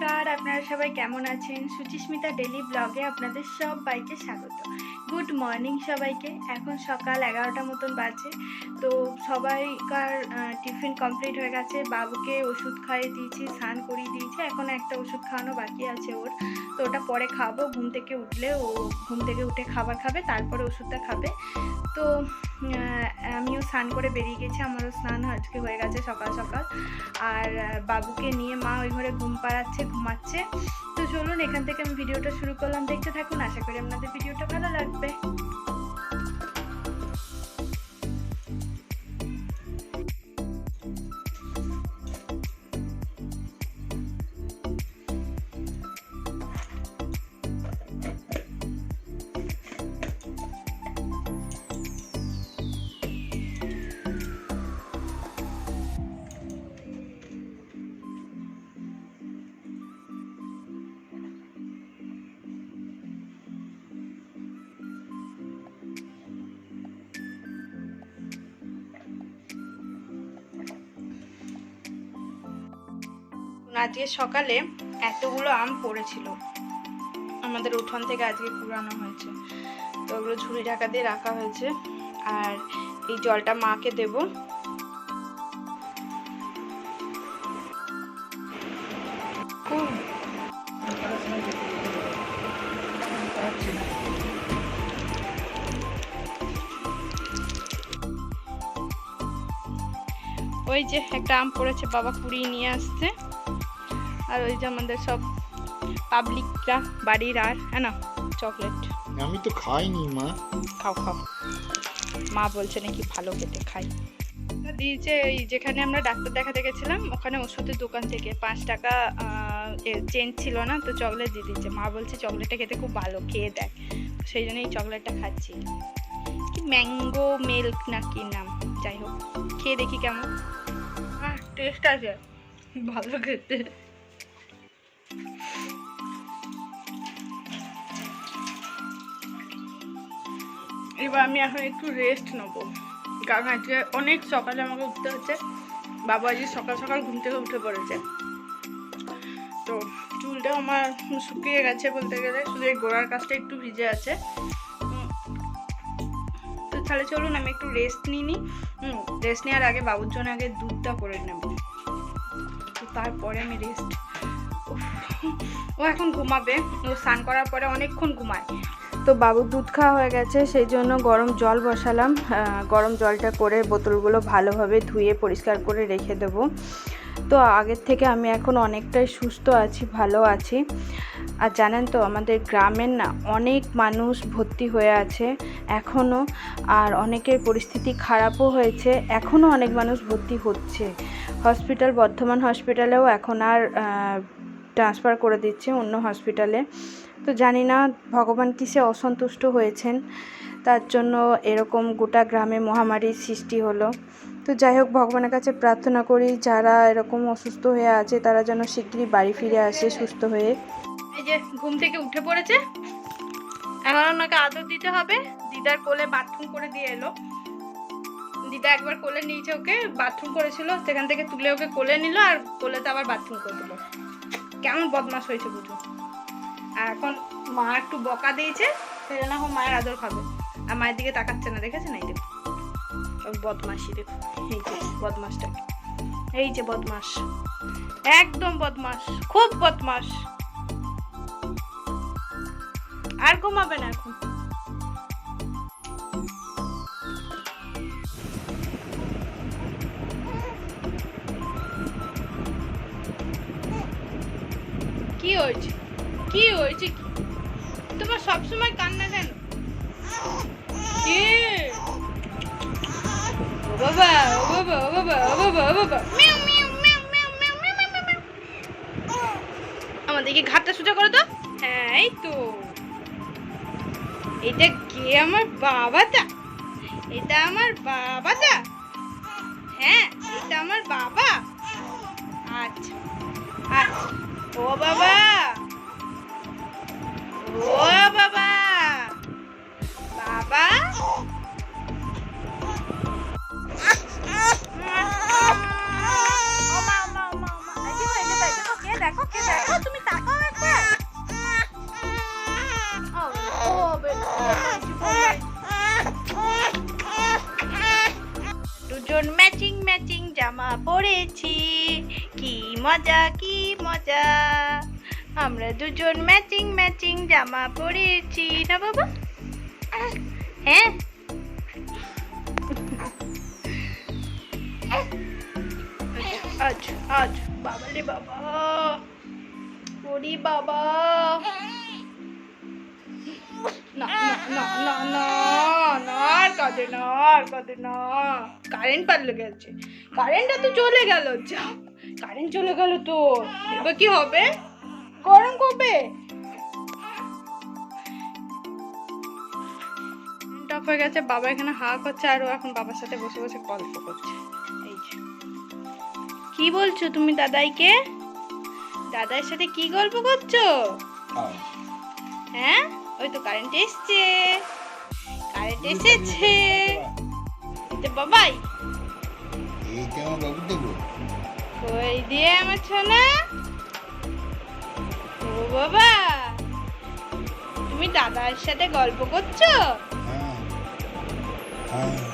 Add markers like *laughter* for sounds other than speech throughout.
নমস্কার, আপনারা সবাই কেমন আছেন? সুচিস্মিতা ডেলি ব্লগে আপনাদের সবাইকে স্বাগত। গুড মর্নিং সবাইকে। এখন সকাল এগারোটা মতন বাজে। তো সবাইকার টিফিন কমপ্লিট হয়ে গেছে। বাবুকে ওষুধ খাইয়ে দিয়েছি, স্নান করিয়ে দিয়েছি। এখন একটা ওষুধ খাওয়ানো বাকি আছে ওর। তো ওটা পরে খাব। ঘুম থেকে উঠলে ও ঘুম থেকে উঠে খাবার খাবে, তারপরে ওষুধটা খাবে। তো আমিও স্নান করে বেরিয়ে গেছি। আমারও স্নান আজকে হয়ে গেছে সকাল সকাল। আর বাবুকে নিয়ে মা ওই ঘরে ঘুম পাড়াচ্ছে। ঘুমাচ্ছে। তো চলুন এখান থেকে আমি ভিডিওটা শুরু করলাম। দেখতে থাকুন, আশা করি আপনাদের ভিডিওটা ভালো লাগবে। আজকে সকালে এতগুলো আম পড়েছিল। আমাদের উঠোন থেকে আজকে কুড়ানো হয়েছে। তো ওগুলো ঝুড়ি ঢাকা দিয়ে রাখা হয়েছে। আর এই জলটা মাকে দেব। ওই যে একটা আম পড়েছে, বাবা কুড়িয়ে নিয়ে আসছে। আর ওই যে আমাদের সব পাবলিকরা বাড়ির আর হ্যাঁ না? চকলেট আমি তো খাইনি মা। খাও খাও। মা বলছে নাকি ভালো খেতে খাই। দিয়েছে এই যেখানে আমরা ডাক্তার দেখাতে গেছিলাম ওখানে ওষুধের দোকান থেকে পাঁচ টাকা চেঞ্জ ছিল না তো চকলেট দিয়ে দিচ্ছে মা বলছে চকলেটটা খেতে খুব ভালো খেয়ে দেখ। তো সেই জন্য এই চকলেটটা খাচ্ছি। কি ম্যাঙ্গো মিল্ক না কি নাম যাই হোক খেয়ে দেখি কেমন। টেস্ট আছে। ভালো খেতে। এবার আমি এখন একটু রেস্ট নেব। কারণ আজকে অনেক সকালে আমাকে উঠতে হচ্ছে। বাবা আজকে সকাল সকাল ঘুম থেকে উঠে পড়েছে। তো চুলটাও আমার শুকিয়ে গেছে বলতে গেলে, শুধু এই গোড়ার কাজটা একটু ভিজে আছে। তো তাহলে চলুন আমি একটু রেস্ট নিই নি। রেস্ট নেওয়ার আগে বাবুর জন্য আগে দুধটা করে নেব। তো তারপরে আমি রেস্ট ও এখন ঘুমাবে। ও স্নান করার পরে অনেকক্ষণ ঘুমায়। তো বাবুর দুধ খাওয়া হয়ে গেছে, সেই জন্য গরম জল বসালাম। গরম জলটা করে বোতলগুলো ভালোভাবে ধুয়ে পরিষ্কার করে রেখে দেব। তো আগের থেকে আমি এখন অনেকটাই সুস্থ আছি, ভালো আছি। আর জানেন তো, আমাদের গ্রামের না অনেক মানুষ ভর্তি হয়ে আছে এখনও আর অনেকের পরিস্থিতি খারাপও হয়েছে এখনও অনেক মানুষ ভর্তি হচ্ছে। হসপিটাল, বর্ধমান হসপিটালেও এখন আর ট্রান্সফার করে দিচ্ছে অন্য হসপিটালে। তো জানি না ভগবান কিসে অসন্তুষ্ট হয়েছেন। তার জন্য এরকম গোটা গ্রামে মহামারীর সৃষ্টি হলো। তো যাই হোক, ভগবানের কাছে প্রার্থনা করি, যারা এরকম অসুস্থ হয়ে আছে, তারা যেন শিগগিরই বাড়ি ফিরে আসে সুস্থ হয়ে। এই যে ঘুম থেকে উঠে পড়েছে। এখন ওনাকে আদর দিতে হবে। দিদার কোলে বাথরুম করে দিয়ে এলো। দিদা একবার কোলে নিয়েছে ওকে, বাথরুম করেছিল, সেখান থেকে তুলে ওকে কোলে নিল আর কোলেতে আবার বাথরুম করে দিল। কেমন বদমাস হয়েছে বুঝো। আর এখন মা একটু বকা দিয়েছে সেই জন্য এখন মায়ের আদর খাবে। আর মায়ের দিকে তাকাচ্ছে না দেখেছে না এই দেখো বদমাসি দেখো এই যে এই যে বদমাস একদম বদমাস খুব বদমাস আর ঘুমাবে না এখন। কি হয়েছে? কি হয়েছে? তোমার সবসময় কান্না কেন? কি? বাবা বাবা বাবা আমাদেরকে ঘাটটা সোজা করে তো হ্যাঁ এই তো। এটা কে আমার বাবাটা? এটা আমার বাবাটা? হ্যাঁ এটা আমার বাবা। আচ্ছা আচ্ছা। ও বাবা। ও বাবা! দুজন ম্যাচিং ম্যাচিং জামা পরেছি। কি মজা কি মজা। আমরা দুজন ম্যাচিং ম্যাচিং জামা পরেছি। না বাবা? হ্যাঁ? আজ আজ, বাবা রে বাবা। ওরে বাবা। না না না না না না আর না কারেন্ট পাল্লে গেছে। কারেন্টটা তো চলে কারেন্ট চলে গেল তো। এবার কি হবে? গরম কবে টপ হয়ে গেছে বাবা এখানে হা করছে আর ও এখন বাবার সাথে বসে বসে গল্প করছে। এই যে। কি বলছো তুমি দাদাইকে? দাদার সাথে কি গল্প করছ? হ্যাঁ। ওই তো কারেন্ট এসছে। কারেন্ট এসেছে। তো বাবাই। আমার বাবু দেবো। কই দিয়ে আমার ছোনা ও বাবা তুমি দাদার সাথে গল্প করছ? হ্যাঁ। হ্যাঁ।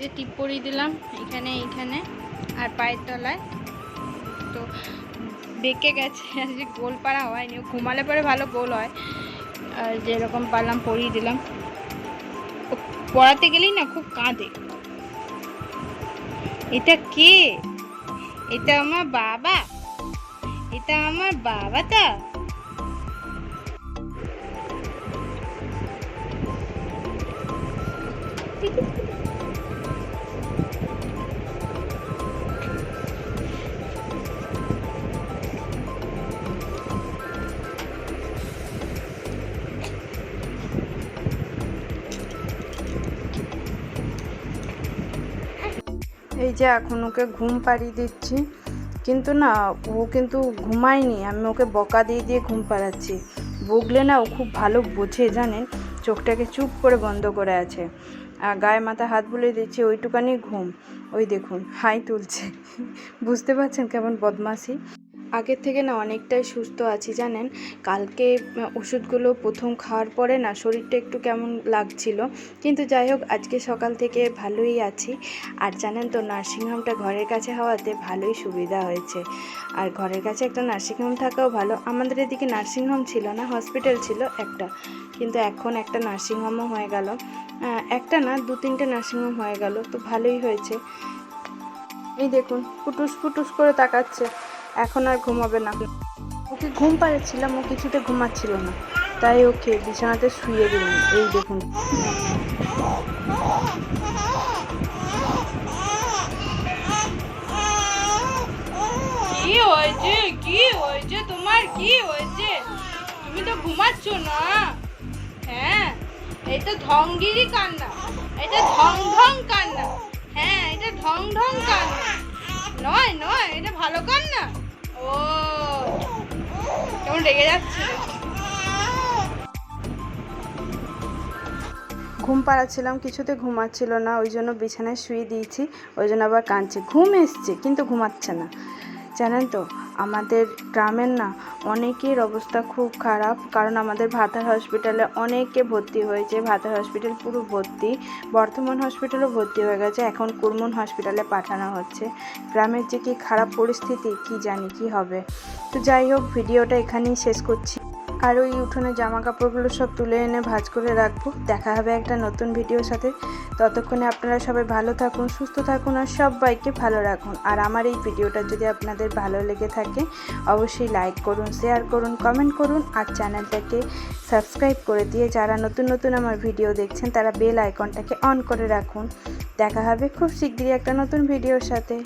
যে টিপ পরিয়ে দিলাম, এখানে, এইখানে, আর পায়ের তলায়। তো বেঁকে গেছে যে গোল পাড়া হয়নি, ও ঘুমালে পরে ভালো গোল হয়। আর যেরকম পারলাম, পরিয়ে দিলাম। পড়াতে গেলেই না খুব কাঁদে। এটা কে? এটা আমার বাবা। এটা আমার বাবাটা? এই যে এখন ওকে ঘুম পাড়িয়ে দিচ্ছি, কিন্তু না, ও কিন্তু ঘুমায়নি, আমি ওকে বকা দিয়ে দিয়ে ঘুম পাড়াচ্ছি। বকলে না ও খুব ভালো বোঝে, জানেন? চোখটাকে চুপ করে বন্ধ করে আছে। আর গায়ে মাথা হাত বুলিয়ে দিচ্ছি, ওইটুকানি ঘুম। ওই দেখুন, হাই তুলছে। *laughs* বুঝতে পারছেন কেমন বদমাসি আগের থেকে না অনেকটাই সুস্থ আছি, জানেন? কালকে ওষুধগুলো প্রথম খাওয়ার পরে না শরীরটা একটু কেমন লাগছিল। কিন্তু যাই হোক, আজকে সকাল থেকে ভালোই আছি। আর জানেন তো, নার্সিংহোমটা ঘরের কাছে হওয়াতে ভালোই সুবিধা হয়েছে। আর ঘরের কাছে একটা নার্সিংহোম থাকাও ভালো। আমাদের এদিকে নার্সিংহোম ছিল না, হসপিটাল ছিল একটা। কিন্তু এখন একটা নার্সিংহোমও হয়ে গেল। একটা না, দু তিনটে নার্সিংহোম হয়ে গেল। তো ভালোই হয়েছে। এই দেখুন, ফুটুস ফুটুস করে তাকাচ্ছে। এখন আর ঘুমাবে না। ওকে ঘুম পাড়াচ্ছিলাম ও কিছুতে ঘুমাচ্ছিল না। তাই ওকে বিছানাতে শুয়ে দিলাম। এই দেখুন। কি হয়েছে? কি হয়েছে? তোমার কি হয়েছে? তুমি তো ঘুমাচ্ছ না। হ্যাঁ এটা ঢঙ্গিরি কান্না। এটা ঢং ঢং কান্না। হ্যাঁ এটা ঢং ঢং কান্না। নয় নয় এটা ভালো কান্না। ঘুম পাড়াচ্ছিলাম, কিছুতে ঘুমাচ্ছিল না, ওই জন্য বিছানায় শুয়ে দিয়েছি, ওই জন্য আবার কাঁদছে। ঘুম এসছে, কিন্তু ঘুমাচ্ছে না। জানেন তো, আমাদের গ্রামের না অনেকের অবস্থা খুব খারাপ। কারণ আমাদের ভাতার হসপিটালে অনেকে ভর্তি হয়েছে। ভাতার হসপিটাল পুরো ভর্তি। বর্ধমান হসপিটালও ভর্তি হয়ে গেছে। এখন কুরমুন হসপিটালে পাঠানো হচ্ছে। গ্রামের যে কি খারাপ পরিস্থিতি, কি জানি কি হবে। তো যাই হোক ভিডিওটা এখানেই শেষ করছি। আর ওই উঠোনে জামা কাপড়গুলো সব তুলে এনে ভাঁজ করে রাখব। দেখা হবে একটা নতুন ভিডিওর সাথে। ততক্ষণে আপনারা সবাই ভালো থাকুন, সুস্থ থাকুন আর সবাইকে ভালো রাখুন। আর আমার এই ভিডিওটা যদি আপনাদের ভালো লেগে থাকে, অবশ্যই লাইক করুন শেয়ার করুন কমেন্ট করুন আর চ্যানেলটাকে সাবস্ক্রাইব করে দিয়ে যারা নতুন নতুন আমার ভিডিও দেখছেন, তারা বেল আইকনটাকে অন করে রাখুন। দেখা হবে খুব শীঘ্রই একটা নতুন ভিডিওর সাথে।